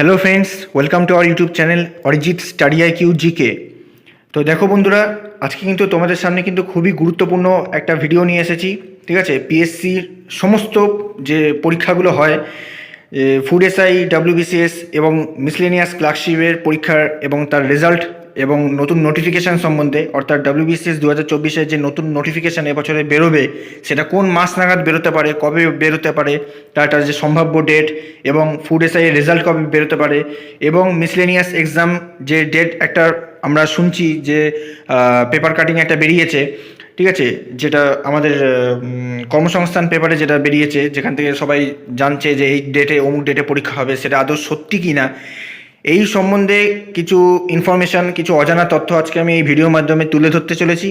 Hello friends welcome to our YouTube channel Arijit study I Q GK তো দেখো বন্ধুরা, আজকে কিন্তু তোমাদের সামনে কিন্তু খুবই গুরুত্বপূর্ণ একটা ভিডিও নিয়ে এসেছি, ঠিক আছে? পিএসসির সমস্ত যে পরীক্ষাগুলো হয় ফুড এসআই ডাব্লিউবিসিএস এবং মিসলেনিয়াস ক্লার্কশিপের পরীক্ষার এবং তার রেজাল্ট এবং নতুন নোটিফিকেশান সম্বন্ধে, অর্থাৎ ডাব্লিউবিসিএস দু হাজার চব্বিশের যে নতুন নোটিফিকেশান এবছরে বেরোবে, সেটা কোন মাস নাগাদ বেরোতে পারে, কবে বেরোতে পারে তার যে সম্ভাব্য ডেট এবং ফুড এসআই এর রেজাল্ট কবে বেরোতে পারে এবং মিসলেনিয়াস এক্সাম যে ডেট একটা আমরা শুনছি যে পেপার কাটিং একটা বেরিয়েছে, ঠিক আছে? যেটা আমাদের কর্মসংস্থান পেপারে যেটা বেরিয়েছে, যেখান থেকে সবাই জানছে যে এই ডেটে অমুক ডেটে পরীক্ষা হবে, সেটা আদৌ সত্যি কি না এই সম্বন্ধে কিছু ইনফরমেশান কিছু অজানা তথ্য আজকে আমি এই ভিডিওর মাধ্যমে তুলে ধরতে চলেছি।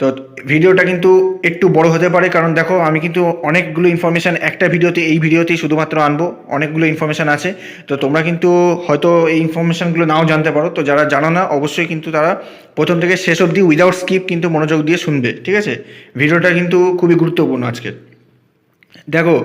তো ভিডিওটা কিন্তু একটু বড় হতে পারে, কারণ দেখো, আমি কিন্তু অনেকগুলো ইনফরমেশান একটা ভিডিওতে এই ভিডিওতেই শুধুমাত্র আনব, অনেকগুলো ইনফরমেশান আছে। তো তোমরা কিন্তু হয়তো এই ইনফরমেশানগুলো নাও জানতে পারো। তো যারা জানো না, অবশ্যই কিন্তু তারা প্রথম থেকে শেষ অবধি উইদাউট স্কিপ কিন্তু মনোযোগ দিয়ে শুনবে, ঠিক আছে? ভিডিওটা কিন্তু খুবই গুরুত্বপূর্ণ আজকে দেখো,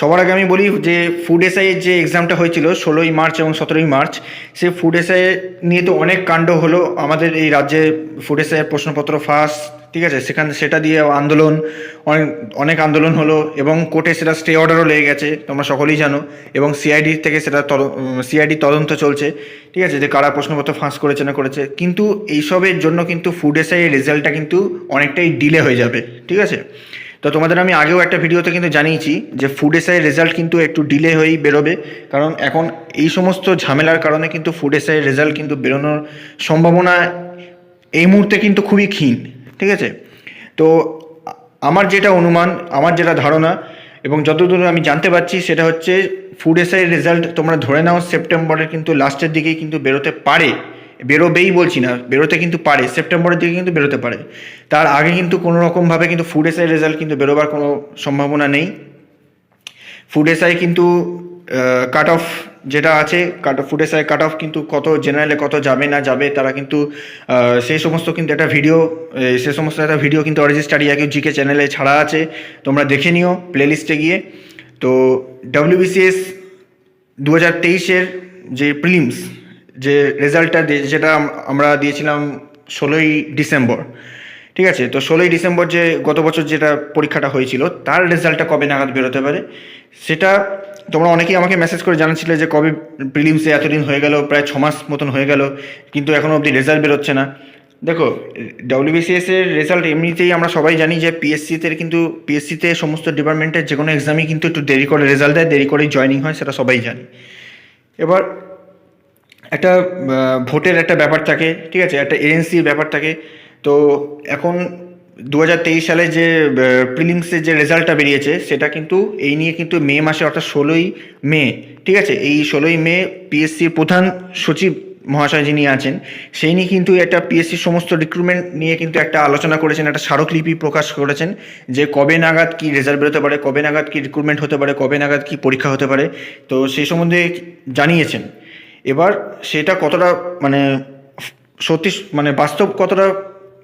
সবার আগে আমি বলি যে ফুড এসআইয়ের যে এক্সামটা হয়েছিল ষোলোই মার্চ এবং সতেরোই মার্চ, সে ফুড এসআই নিয়ে তো অনেক কাণ্ড হলো। আমাদের এই রাজ্যে ফুড এসআইয়ের প্রশ্নপত্র ফাঁস, ঠিক আছে? সেখান, সেটা দিয়ে আন্দোলন, অনেক অনেক আন্দোলন হলো এবং কোর্টে সেটা স্টে অর্ডারও লেগে গেছে, তোমরা সকলেই জানো। এবং সিআইডি থেকে সেটা সিআইডি তদন্ত চলছে, ঠিক আছে? যে কারা প্রশ্নপত্র ফাঁস করেছে না করেছে। কিন্তু এইসবের জন্য কিন্তু ফুড এসআইয়ের রেজাল্টটা কিন্তু অনেকটাই ডিলে হয়ে যাবে, ঠিক আছে? তো তোমাদের আমি আগেও একটা ভিডিওতে কিন্তু জানিয়েছি যে ফুড এসআই রেজাল্ট কিন্তু একটু ডিলে হয়েই বেরোবে, কারণ এখন এই সমস্ত ঝামেলার কারণে কিন্তু ফুড এসআই রেজাল্ট কিন্তু বেরোনোর সম্ভাবনা এই মুহূর্তে কিন্তু খুবই ক্ষীণ, ঠিক আছে? তো আমার যেটা অনুমান, আমার যেটা ধারণা এবং যতদূর আমি জানতে পারছি সেটা হচ্ছে ফুড এসআই রেজাল্ট তোমরা ধরে নাও সেপ্টেম্বরের কিন্তু লাস্টের দিকেই কিন্তু বেরোতে পারে। বেরোবেই বলছি না, বেরোতে কিন্তু পারে, সেপ্টেম্বরের দিকে কিন্তু বেরোতে পারে। তার আগে কিন্তু কোনো রকমভাবে কিন্তু ফুড এসআই রেজাল্ট কিন্তু বেরোবার কোনো সম্ভাবনা নেই। ফুড এসআই কিন্তু কাট অফ যেটা আছে cut off food SI cut off কিন্তু কত জেনারেলে কত যাবে না যাবে, তারা কিন্তু সেই সমস্ত কিন্তু একটা ভিডিও সে সমস্ত একটা ভিডিও কিন্তু অরিজিৎ আগে জিকে চ্যানেলে ছাড়া আছে, তোমরা দেখে নিও প্লেলিস্টে গিয়ে। তো ডাব্লিউবিসিএস দু হাজার তেইশের যে প্রিলিমস যে রেজাল্টটা যেটা আমরা দিয়েছিলাম ষোলোই ডিসেম্বর, ঠিক আছে? তো ষোলোই ডিসেম্বর যে গত বছর যেটা পরীক্ষাটা হয়েছিল, তার রেজাল্টটা কবে নাগাদ বেরোতে পারে? সেটা তোমরা অনেকেই আমাকে মেসেজ করে জানাচ্ছিলে যে কবে প্রিলিমসে এতদিন হয়ে গেল, প্রায় ছ মাস মতন হয়ে গেল, কিন্তু এখনও অবধি রেজাল্ট বেরোচ্ছে না। দেখো ডাব্লিউবিসিএস রেজাল্ট এমনিতেই আমরা সবাই জানি যে পিএসসিতে কিন্তু পিএসসিতে সমস্ত ডিপার্টমেন্টের যে কোনো এক্সামই কিন্তু একটু দেরি করে রেজাল্ট দেয়, দেরি করেই জয়নিং হয়, সেটা সবাই জানি। এবার একটা ভোটের একটা ব্যাপার থাকে, ঠিক আছে? একটা এজেন্সির ব্যাপার থাকে। তো এখন দু হাজার তেইশ সালে যে প্রিলিমসের যে রেজাল্টটা বেরিয়েছে, সেটা কিন্তু এই নিয়ে কিন্তু মে মাসে, অর্থাৎ ষোলোই মে, ঠিক আছে? এই ষোলোই মে পিএসসির প্রধান সচিব মহাশয় যিনি আছেন, সেই নিয়ে কিন্তু একটা পিএসসির সমস্ত রিক্রুটমেন্ট নিয়ে কিন্তু একটা আলোচনা করেছেন, একটা স্মারকলিপি প্রকাশ করেছেন যে কবে নাগাদ কি রেজাল্ট বেরোতে পারে, কবে নাগাদ কি রিক্রুটমেন্ট হতে পারে, কবে নাগাদ কি পরীক্ষা হতে পারে। তো সেই সম্বন্ধে জানিয়েছেন। এবার সেটা কতটা মানে সত্যি মানে বাস্তব কতটা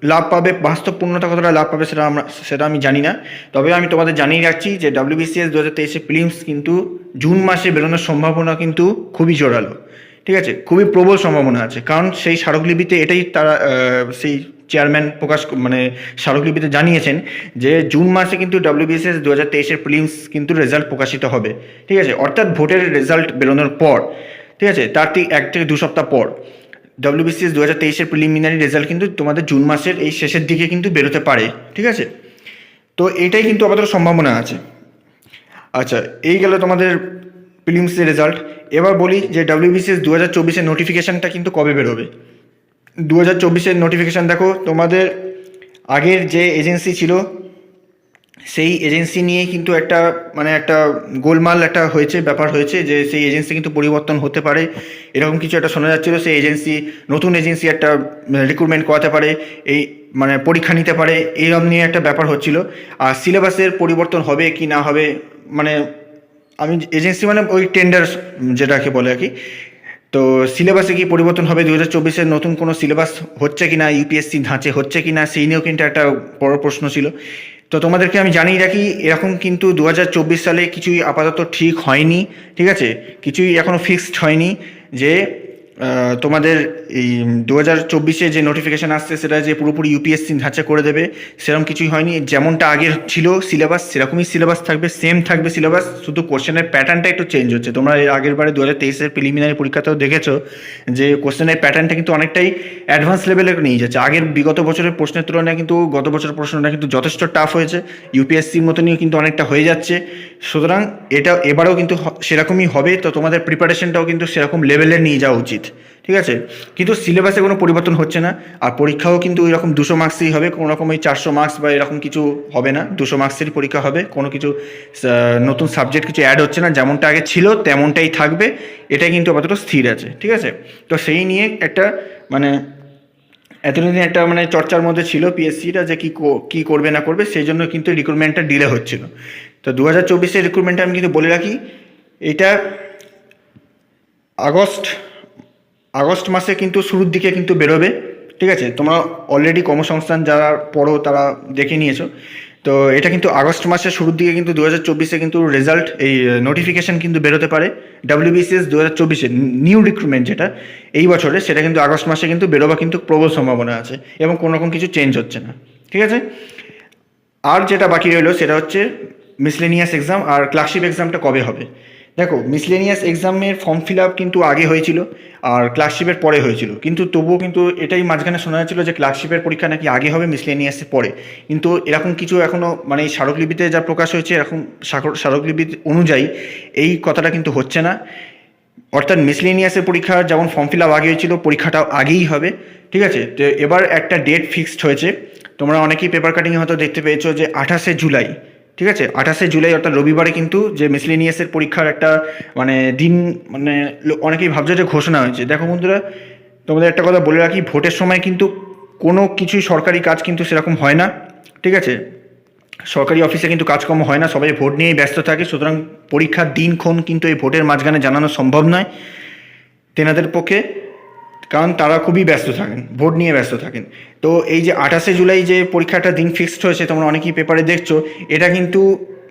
লাভ পাবে, বাস্তবপূর্ণতা কতটা লাভ পাবে সেটা আমরা, সেটা আমি জানি না। তবে আমি তোমাদের জানিয়ে রাখছি যে ডাব্লিউবিসিএস দু হাজার তেইশে ফিলিমস কিন্তু জুন মাসে বেরোনোর সম্ভাবনা কিন্তু খুবই জোরালো। ঠিক আছে? খুবই প্রবল সম্ভাবনা আছে। কারণ সেই স্মারকলিপিতে এটাই তারা সেই চেয়ারম্যান প্রকাশ মানে স্মারকলিপিতে জানিয়েছেন যে জুন মাসে কিন্তু ডাব্লিউবিসিএস দু হাজার তেইশের ফিলিমস কিন্তু রেজাল্ট প্রকাশিত হবে। ঠিক আছে? অর্থাৎ ভোটের রেজাল্ট বেরোনোর পর। ঠিক আছে? তার ঠিক এক থেকে দু সপ্তাহ পর। ডাব্লিউবিসিএস দু হাজার তেইশের প্রিলিমিনারি রেজাল্ট কিন্তু তোমাদের জুন মাসের এই শেষের দিকে কিন্তু বেরোতে পারে। ঠিক আছে? তো এটাই কিন্তু আপাতত সম্ভাবনা আছে। আচ্ছা এই গেল তোমাদের প্রিলিমসের রেজাল্ট এবার বলি যে ডাব্লিউবিসিএস দু হাজার চব্বিশের নোটিফিকেশানটা কিন্তু কবে বেরোবে? দু হাজার চব্বিশের নোটিফিকেশান দেখো, তোমাদের আগের যে এজেন্সি ছিল সেই এজেন্সি নিয়ে কিন্তু একটা মানে একটা গোলমাল একটা হয়েছে, ব্যাপার হয়েছে যে সেই এজেন্সি কিন্তু পরিবর্তন হতে পারে। এরকম কিছু একটা শোনা যাচ্ছিল, সেই এজেন্সি নতুন এজেন্সি একটা রিক্রুটমেন্ট করাতে পারে, এই মানে পরীক্ষা নিতে পারে এইরকম নিয়ে একটা ব্যাপার হচ্ছিল। আর সিলেবাসের পরিবর্তন হবে কি না হবে মানে আমি এজেন্সি মানে ওই টেন্ডার যেটাকে বলে আর কি তো সিলেবাসে কি পরিবর্তন হবে দু হাজার চব্বিশের, নতুন কোনো সিলেবাস হচ্ছে কি না ইউপিএসসি ধাঁচে হচ্ছে কি না সেই নিয়েও কিন্তু একটা বড় প্রশ্ন ছিল। তো তোমাদেরকে আমি জানিয়ে রাখি, এরকম কিন্তু দু হাজার চব্বিশ সালে কিছুই আপাতত ঠিক হয়নি, ঠিক আছে? কিছুই এখনও ফিক্সড হয়নি যে তোমাদের এই দু হাজার চব্বিশে যে নোটিফিকেশান আসছে, সেটা যে পুরোপুরি ইউপিএসসি ধাঁচা করে দেবে, সেরকম কিছুই হয়নি। যেমনটা আগের ছিল সিলেবাস সেরকমই সিলেবাস থাকবে সেম থাকবে সিলেবাস শুধু কোশ্চেনের প্যাটার্নটা একটু চেঞ্জ হচ্ছে। তোমরা এর আগের বারে দু হাজার তেইশের প্রিলিমিনারি পরীক্ষাতেও দেখেছ যে কোশ্চেনের প্যাটার্নটা কিন্তু অনেকটাই অ্যাডভান্স লেভেলে নিয়ে যাচ্ছে। আগের বিগত বছরের প্রশ্নের তুলনায় কিন্তু, গত বছরের প্রশ্নটা কিন্তু যথেষ্ট টাফ হয়েছে। ইউপিএসসির মতনই কিন্তু অনেকটা হয়ে যাচ্ছে। সুতরাং এটা এবারেও কিন্তু সেরকমই হবে। তো তোমাদের প্রিপারেশনটাও কিন্তু সেরকম লেভেলে নিয়ে যাওয়া উচিত। ঠিক আছে? কিন্তু সিলেবাসে কোনো পরিবর্তন হচ্ছে না। আর পরীক্ষাও কিন্তু এরকম দুশো মার্কসই হবে, কোনো রকম ওই চারশো মার্কস বা এরকম কিছু হবে না। দুশো মার্কসেরই পরীক্ষা হবে, কোনো কিছু নতুন সাবজেক্ট কিছু অ্যাড হচ্ছে না। যেমনটা আগে ছিল, তেমনটাই থাকবে। এটাই কিন্তু আপাতত স্থির আছে, ঠিক আছে? তো সেই নিয়ে একটা মানে এতদিন একটা মানে চর্চার মধ্যে ছিল পিএসসিটা যে কো- কী করবে না করবে, সেই জন্য কিন্তু রিক্রুটমেন্টটা ডিলে হচ্ছিল। তো দু হাজার চব্বিশের রিক্রুটমেন্টটা আমি কিন্তু বলে রাখি, এটা আগস্ট আগস্ট মাসে কিন্তু শুরুর দিকে কিন্তু বেরোবে, ঠিক আছে? তোমরা অলরেডি কর্মসংস্থান যারা পড়ো তারা দেখে নিয়েছো। তো এটা কিন্তু আগস্ট মাসের শুরুর দিকে কিন্তু দু হাজার চব্বিশে কিন্তু রেজাল্ট এই নোটিফিকেশান কিন্তু বেরোতে পারে। ডাব্লিউবিসিএস দু হাজার চব্বিশে নিউ রিক্রুটমেন্ট যেটা, এই বছরে সেটা কিন্তু আগস্ট মাসে কিন্তু বেরোবা কিন্তু প্রবল সম্ভাবনা আছে এবং কোনো রকম কিছু চেঞ্জ হচ্ছে না, ঠিক আছে? আর যেটা বাকি রইল সেটা হচ্ছে মিসলেনিয়াস এক্সাম আর ক্লার্কশিপ এক্সামটা কবে হবে? দেখো মিসলেনিয়াস এক্সামের ফর্ম ফিল আপ কিন্তু আগে হয়েছিল আর ক্লাসশিপের পরে হয়েছিল। কিন্তু তবুও কিন্তু এটাই মাঝখানে শোনা যাচ্ছিল যে ক্লাসশিপের পরীক্ষা নাকি আগে হবে মিসলেনিয়াসের পরে। কিন্তু এরকম কিছু এখনও মানে স্মারকলিপিতে যা প্রকাশ হয়েছে, এরকম স্মারকলিপি অনুযায়ী এই কথাটা কিন্তু হচ্ছে না। অর্থাৎ মিসলেনিয়াসের পরীক্ষা যেমন ফর্ম ফিল আপ আগে হয়েছিল, পরীক্ষাটাও আগেই হবে, ঠিক আছে? তো এবার একটা ডেট ফিক্সড হয়েছে। তোমরা অনেকেই পেপার কাটিংয়ে হয়তো দেখতে পেয়েছ যে আঠাশে জুলাই ঠিক আছে? আঠাশে জুলাই অর্থাৎ রবিবারে কিন্তু যে মিসলেনিয়াসের পরীক্ষার একটা মানে দিন মানে অনেকেই ভাবছে যে ঘোষণা হয়েছে। দেখো বন্ধুরা, তোমাদের একটা কথা বলে রাখি, ভোটের সময় কিন্তু কোনো কিছুই সরকারি কাজ কিন্তু সেরকম হয় না, ঠিক আছে? সরকারি অফিসে কিন্তু কাজকর্ম হয় না, সবাই ভোট নিয়েই ব্যস্ত থাকে, সুতরাং পরীক্ষার দিনক্ষণ কিন্তু এই ভোটের মাঝখানে জানানো সম্ভব নয়। তেনাদের পক্ষে কারণ তারা খুবই ব্যস্ত থাকেন ভোট নিয়ে ব্যস্ত থাকেন। তো এই যে আঠাশে জুলাই যে পরীক্ষাটা দিন ফিক্সড হয়েছে, তোমরা অনেকেই পেপারে দেখছ, এটা কিন্তু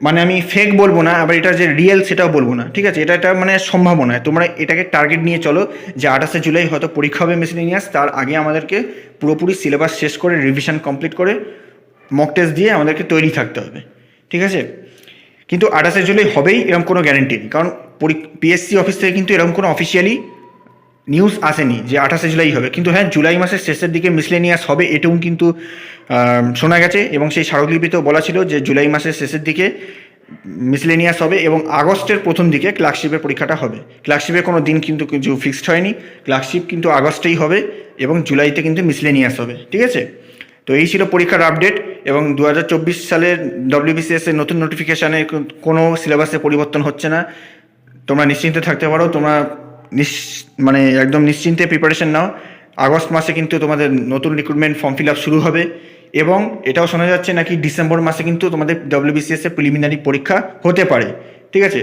মানে আমি ফেক বলব না, আবার এটা যে রিয়েল সেটাও বলব না, ঠিক আছে? এটা একটা মানে সম্ভাবনা। তোমরা এটাকে টার্গেট নিয়ে চলো যে আঠাশে জুলাই হয়তো পরীক্ষা হবে মিসলিনিয়াস তার আগে আমাদেরকে পুরোপুরি সিলেবাস শেষ করে রিভিশন কমপ্লিট করে মক টেস্ট দিয়ে আমাদেরকে তৈরি থাকতে হবে, ঠিক আছে? কিন্তু আঠাশে জুলাই হবেই এরকম কোনো গ্যারেন্টি নেই, কারণ পিএসসি অফিস থেকে কিন্তু এরকম কোনো অফিসিয়ালি নিউজ আসেনি যে আঠাশে জুলাই হবে। কিন্তু হ্যাঁ জুলাই মাসের শেষের দিকে মিসলেনিয়াস হবে এটাও কিন্তু শোনা গেছে এবং সেই স্মারকলিপিতেও বলা ছিল যে জুলাই মাসের শেষের দিকে মিসলেনিয়াস হবে এবং আগস্টের প্রথম দিকে ক্লার্কশিপের পরীক্ষাটা হবে। ক্লার্কশিপের কোনো দিন কিন্তু কিছু ফিক্সড হয়নি। ক্লার্কশিপ কিন্তু আগস্টেই হবে এবং জুলাইতে কিন্তু মিসলেনিয়াস হবে। ঠিক আছে? তো এই ছিল পরীক্ষার আপডেট এবং দু সালের ডব্লিউবিসিএস এর নতুন নোটিফিকেশানে কোনো সিলেবাসে পরিবর্তন হচ্ছে না। তোমরা নিশ্চিন্তে থাকতে পারো। তোমরা নিশ মানে একদম নিশ্চিন্তে প্রিপারেশন নাও। আগস্ট মাসে কিন্তু তোমাদের নতুন রিক্রুটমেন্ট ফর্ম ফিল আপ শুরু হবে এবং এটাও শোনা যাচ্ছে নাকি ডিসেম্বর মাসে কিন্তু তোমাদের ডব্লিউবিসিএস এর প্রিলিমিনারি পরীক্ষা হতে পারে। ঠিক আছে?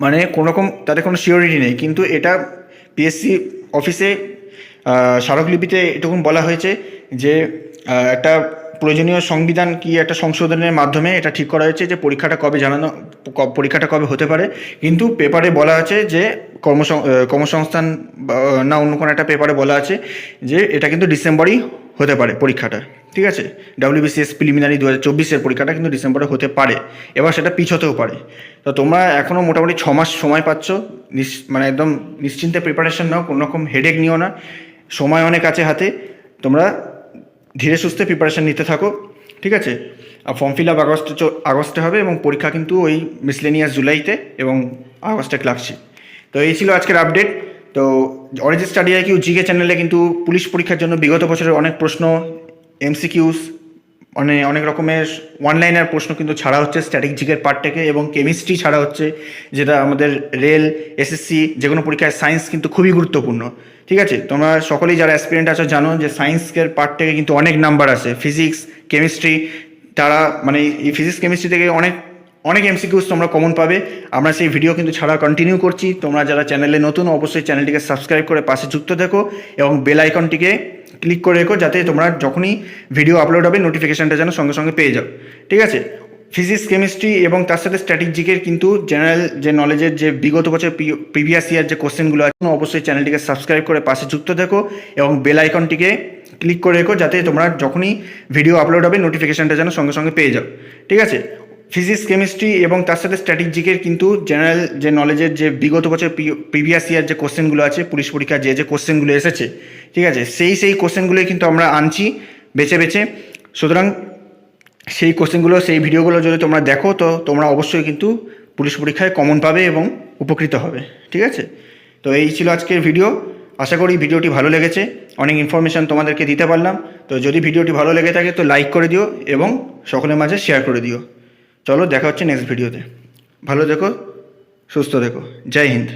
মানে কোনো রকম তাদের কোনো সিওরিটি নেই। কিন্তু এটা পিএসসি অফিসে স্মারকলিপিতে এটুকুন বলা হয়েছে যে একটা প্রয়োজনীয় সংবিধান কি একটা সংশোধনের মাধ্যমে এটা ঠিক করা হয়েছে যে পরীক্ষাটা কবে জানানো পরীক্ষাটা কবে হতে পারে। কিন্তু পেপারে বলা আছে যে কর্মসং কর্মসংস্থান না অন্য কোনো একটা পেপারে বলা আছে যে এটা কিন্তু ডিসেম্বরই হতে পারে পরীক্ষাটা, ঠিক আছে? ডাব্লিউবিসিএস প্রিলিমিনারি দু হাজার চব্বিশের পরীক্ষাটা কিন্তু ডিসেম্বরে হতে পারে, এবার সেটা পিছোতেও পারে। তো তোমরা এখনও মোটামুটি ছ মাস সময় পাচ্ছ মানে একদম নিশ্চিন্তে প্রিপারেশন নাও, কোনো রকম হেডেক নিও না, সময় অনেক আছে হাতে, তোমরা ধীরে সুস্থে প্রিপারেশন নিতে থাকো, ঠিক আছে? আর ফর্ম ফিল আপ আগস্টে আগস্টে হবে এবং পরীক্ষা কিন্তু ওই মিসলেনিয়াস জুলাইতে এবং আগস্টে ক্লার্কশিপ তো এই ছিল আজকের আপডেট তো অরিজিৎ স্টাডি কিউ জিকে চ্যানেলে কিন্তু পুলিশ পরীক্ষার জন্য বিগত বছরের অনেক প্রশ্ন এমসিকিউস মানে অনেক রকমের অনলাইনের প্রশ্ন কিন্তু ছাড়া হচ্ছে স্ট্যাটিক জিকের পার্ট থেকে এবং কেমিস্ট্রি ছাড়া হচ্ছে, যেটা আমাদের রেল এসএসসি যে কোনো পরীক্ষায় সায়েন্স কিন্তু খুবই গুরুত্বপূর্ণ। ঠিক আছে? তোমরা সকলেই যারা অ্যাসপিরেন্ট আছো জানো যে সায়েন্সের পার্ট থেকে কিন্তু অনেক নাম্বার আছে ফিজিক্স কেমিস্ট্রি তারা মানে এই ফিজিক্স কেমিস্ট্রি থেকে অনেক অনেক এমসিকিউস তোমরা কমন পাবে। আমরা সেই ভিডিও কিন্তু ছাড়া কন্টিনিউ করছি। তোমরা যারা চ্যানেলে নতুন, অবশ্যই চ্যানেলটিকে সাবস্ক্রাইব করে পাশে যুক্ত থেকো এবং বেল আইকনটিকে ক্লিক করে রেখো যাতে তোমরা যখনই ভিডিও আপলোড হবে নোটিফিকেশানটা যেন সঙ্গে সঙ্গে পেয়ে যাও। ঠিক আছে? ফিজিক্স কেমিস্ট্রি এবং তার সাথে স্ট্র্যাটেজিকের কিন্তু জেনারেল যে নলেজের যে বিগত বছর প্রিভিয়াস ইয়ার যে কোশ্চেনগুলো আছে, অবশ্যই চ্যানেলটিকে সাবস্ক্রাইব করে পাশে যুক্ত থেকো এবং বেল আইকনটিকে ক্লিক করে রেখো যাতে তোমরা যখনই ভিডিও আপলোড হবে নোটিফিকেশানটা যেন সঙ্গে সঙ্গে পেয়ে যাও। ঠিক আছে? ফিজিক্স কেমিস্ট্রি এবং তার সাথে স্ট্র্যাটেজিকের কিন্তু জেনারেল যে নলেজের যে বিগত বছর প্রিভিয়াস ইয়ার যে কোশ্চেনগুলো আছে পুলিশ পরীক্ষার যে যে কোশ্চেনগুলো এসেছে, ঠিক আছে? সেই সেই কোশ্চেনগুলোই কিন্তু আমরা আনছি, বেছে বেছে। সুতরাং সেই কোশ্চেনগুলো সেই ভিডিওগুলো যদি তোমরা দেখো, তো তোমরা অবশ্যই কিন্তু পুলিশ পরীক্ষায় কমন পাবে এবং উপকৃত হবে, ঠিক আছে? তো এই ছিল আজকের ভিডিও আশা করি ভিডিওটি ভালো লেগেছে। অনেক ইনফরমেশান তোমাদেরকে দিতে পারলাম। তো যদি ভিডিওটি ভালো লেগে থাকে, তো লাইক করে দিও এবং সকলের মাঝে শেয়ার করে দিও। চলো দেখা হচ্ছে নেক্সট ভিডিওতে ভালো দেখো সুস্থ দেখো জয় হিন্দ।